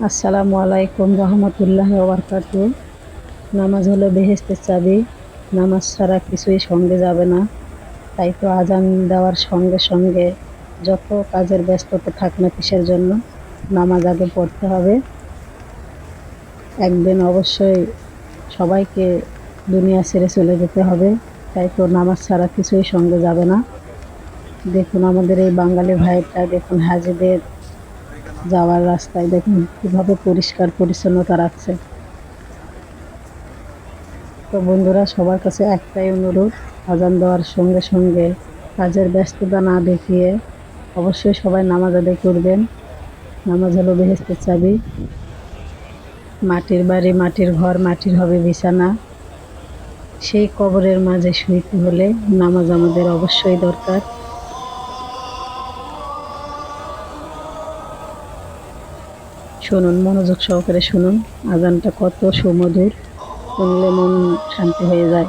আসসালামু আলাইকুম রহমতুল্লাহ ওবরকাতু নামাজ হলো বেহেস্তের চাবি। নামাজ ছাড়া কিছুই সঙ্গে যাবে না। তাই তো আজান দেওয়ার সঙ্গে সঙ্গে যত কাজের ব্যস্ততা থাক না কিসের জন্য নামাজ আগে পড়তে হবে। একদিন অবশ্যই সবাইকে দুনিয়া ছেড়ে চলে যেতে হবে। তাই তো নামাজ ছাড়া কিছুই সঙ্গে যাবে না। দেখুন আমাদের এই বাঙালি ভাইটা, দেখুন হাজিদের যাওয়ার রাস্তায় দেখুন কীভাবে পরিষ্কার পরিচ্ছন্নতা রাখছে। তো বন্ধুরা, সবার কাছে একটাই অনুরোধ, আজান দেওয়ার সঙ্গে সঙ্গে কাজের ব্যস্ততা না দেখিয়ে অবশ্যই সবাই নামাজ আদায় করবেন। নামাজ হলো বেহেস্তের চাবি। মাটির বাড়ি, মাটির ঘর, মাটির হবে বিছানা। সেই কবরের মাঝে শুইতে হলে নামাজ আমাদের অবশ্যই দরকার। শুনুন মনোযোগ সহকারে শুনুন। আজানটা কত সুমধুর শুনলে মন শান্তি হয়ে যায়।